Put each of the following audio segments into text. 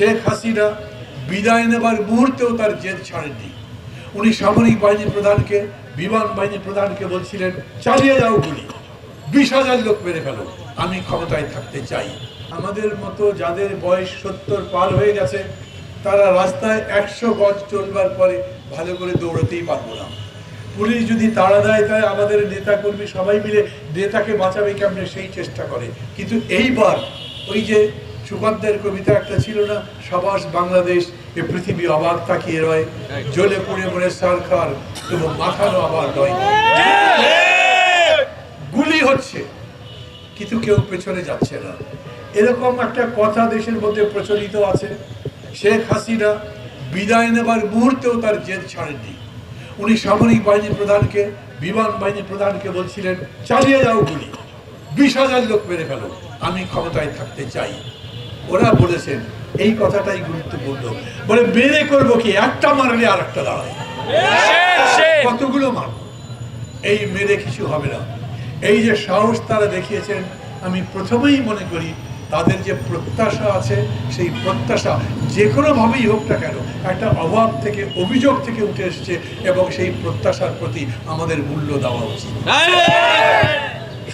শেখ হাসিনা বিদায় নেবার মুহূর্তেও তার জেদ ছাড়েননি। উনি সামরিক বাহিনী প্রধানকে, বিমান বাহিনী প্রধানকে বলছিলেন, চালিয়ে যাও গুলি। বিশ হাজার লোক মেরে ফেলো। আমি ক্ষমতায় থাকতে চাই। আমাদের মতো যাদের বয়স সত্তর পার হয়ে গেছে, তারা রাস্তায় একশো গজ চলবার পরে ভালো করে দৌড়াতেই পারব না। পুলিশ যদি তাড়া দেয়, তাই আমাদের নেতা কর্মী সবাই মিলে নেতাকে বাঁচাবে কেমনে, সেই চেষ্টা করে। কিন্তু এইবার ওই যে সুকান্তের কবিতা একটা ছিল না, সবাস বাংলাদেশ, এ পৃথিবী অবাক তাকিয়ে রয়। জ্বলে পড়ে মরে সরকার এবং মাথানো আবার নয়। গুলি হচ্ছে, কিন্তু কেউ পেছনে যাচ্ছে না। এরকম একটা কথা দেশের মধ্যে প্রচলিত আছে। শেখ হাসিনা বিদায় নেবার মুহূর্তেও তার জেদ ছাড়েননি। উনি সামরিক বাহিনী প্রধানকে, বিমান বাহিনী প্রধানকে বলছিলেন, চালিয়ে যাও গুলি। বিশ হাজার লোক মেরে ফেলো। আমি ক্ষমতায় থাকতে চাই। ওরা বলেছেন এই কথাটাই গুরুত্বপূর্ণ। বলে মেরে করব কি? একটা মারলে আর একটা দাঁড়ায় কতগুলো মারব? এই মেরে কিছু হবে না। এই যে সাহস তারা দেখিয়েছেন আমি প্রথমেই মনে করি তাদের যে প্রত্যাশা আছে সেই প্রত্যাশা যে কোনোভাবেই হোক না কেন একটা অভাব থেকে অভিযোগ থেকে উঠে এসছে এবং সেই প্রত্যাশার প্রতি আমাদের মূল্য দেওয়া উচিত।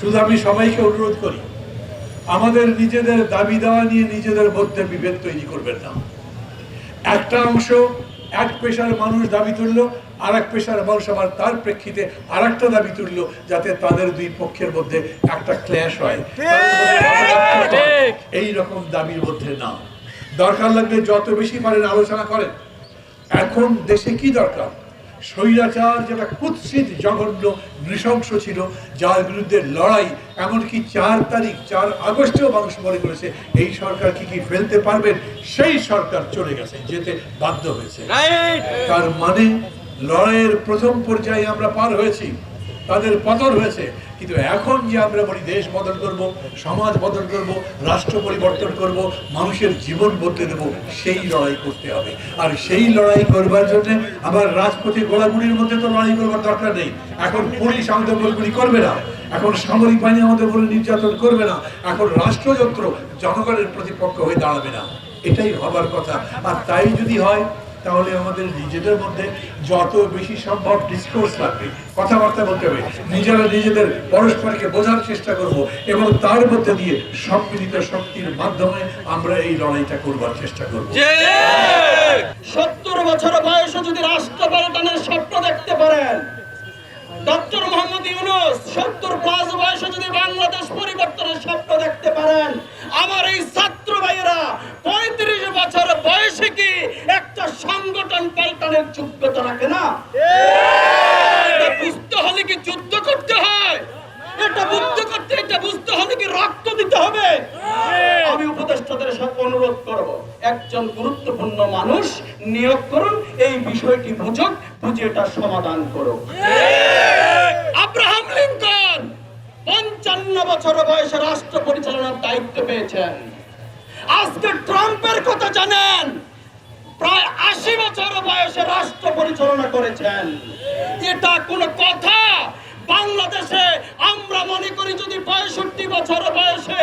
শুধু আমি সবাইকে অনুরোধ করি আমাদের নিজেদের দাবি দেওয়া নিয়ে নিজেদের মধ্যে বিভেদ তৈরি করবেন না। একটা অংশ এক পেশার মানুষ দাবি তুললো আর এক পেশার মানুষ আবার তার প্রেক্ষিতে আর একটা দাবি তুললো যাতে তাদের দুই পক্ষের মধ্যে একটা ক্ল্যাশ হয়। এই রকম দাবির মধ্যে না। দরকার লাগলে যত বেশি পারেন আলোচনা করেন। এখন দেশে কি দরকার? স্বৈরাচার যেটা কুৎসিত জঘন্য নৃশংস ছিল যার বিরুদ্ধে লড়াই এমনকি চার তারিখ চার আগস্টেও মানুষ মনে করেছে এই সরকার কি কি ফেলতে পারবেন সেই সরকার চলে গেছে যেতে বাধ্য হয়েছে। তার মানে লড়াইয়ের প্রথম পর্যায়ে আমরা পার হয়েছি। তাদের পতন হয়েছে। কিন্তু এখন যে আমরা বলি দেশ বদল করব, সমাজ বদল করব, রাষ্ট্র পরিবর্তন করব, মানুষের জীবন বদলে দেব, সেই লড়াই করতে হবে। আর সেই লড়াই করবার জন্য আবার রাজপথে গোলাগুলির মধ্যে তো লড়াই করবার দরকার নেই। এখন পুলিশ আমাদের গোলগুলি করবে না। এখন সামরিক বাহিনী আমাদের উপরে নির্যাতন করবে না। এখন রাষ্ট্রযন্ত্র জনগণের প্রতিপক্ষ হয়ে দাঁড়াবে না। এটাই হবার কথা। আর তাই যদি হয় তাহলে আমাদের নিজেদের মধ্যে যত বেশি সম্ভব ডিসকোর্স লাগবে, কথাবার্তা বলতে হবে। নিজেরা নিজেদের পরস্পরকে বোঝার চেষ্টা করব এবং তার মধ্যে দিয়ে সম্মিলিত শক্তির মাধ্যমে আমরা এই লড়াইটা করবার চেষ্টা করব। সত্তর বছর বয়সে যদি রাষ্ট্র পাল্টানোর স্বপ্ন দেখতে পারেন, ডক্টর মোহাম্মদ ইউনুস সত্তর প্লাস বয়সে যদি বাংলাদেশ পরিবর্তনের স্বপ্ন দেখতে পারেন, আমার এই ছাত্র ভাইয়েরা পঁয়ত্রিশ বছর বয়সে কি একটা পাল্টানোর যোগ্যতা রাখে না। বুঝতে হলে কি যুদ্ধ করতে হয়? এটা বুঝতে করতে, এটা বুঝতে হলে কি রক্ত দিতে হবে? আমি উপদেষ্টাদের সাথে অনুরোধ করব, একজন গুরুত্বপূর্ণ মানুষ নিয়োগ করুন, এই বিষয়টি বুঝুক, বুঝে এটা সমাধান করুক। আব্রাহাম লিঙ্কন পঞ্চান্ন বছর বয়সে রাষ্ট্র পরিচালনার দায়িত্ব পেয়েছেন। আজকে ট্রাম্পের কথা পরিচালনা করেছেন। এটা কোনো কথা। বাংলাদেশে আমরা মনে করি যদি পঁয়ষট্টি বছর বয়সে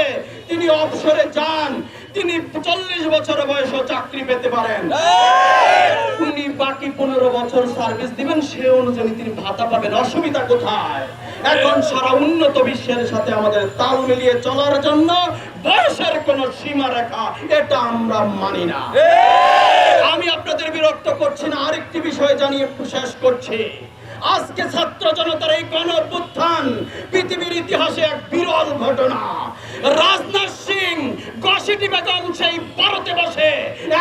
তিনি অবসরে যান, তিনি চল্লিশ বছর বয়সে চাকরি পেতে পারেন। উনি বাকি পনেরো বছর সার্ভিস দিবেন, সে অনুযায়ী তিনি ভাতা পাবেন। অসুবিধা কোথায়? এখন সারা উন্নত বিশ্বের সাথে আমাদের তাল মিলিয়ে চলার জন্য বয়সের কোনো সীমা রেখা এটা আমরা মানি না। আমি আপনাদের বিরক্ত করছি না। আরেকটি বিষয় জানিয়ে একটু শেষ করছি। আজকে ছাত্র জনতার এই গণ পৃথিবীর ইতিহাসে এক বিরল ঘটনা। রাজনাথ সিং গসিটি বেগম সেই ভারতে বসে,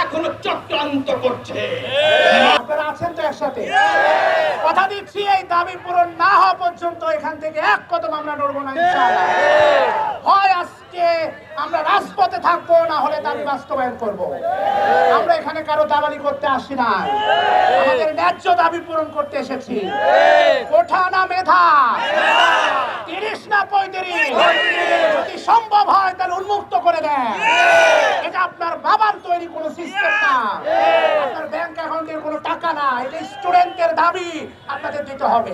এখনও চক্রান্ত করছে। আছেন তো একসাথে? কথা দিচ্ছি, এই দাবি পূরণ না হওয়া পর্যন্ত এখান থেকে এক কদম আমরা নড়বো না। হয় আজকে আমরা রাজপথে থাকব, না হলে দাবি বাস্তবায়ন করব। আমরা এখানে কারও দালালি করতে আসি না আমাদের ন্যায্য দাবি পূরণ করতে এসেছি। কোঠা না মেধা? তিরিশ না পঁয়ত্রিশ? যদি সম্ভব হয়, তাহলে উন্মুক্ত করে দেন। এটা আপনার বাবার তৈরি কোনো সিস্টেম না। আপনার ব্যাংক অ্যাকাউন্টের কোনো টাকা না। এটা স্টুডেন্টের দাবি। আপনাদের দিতে হবে।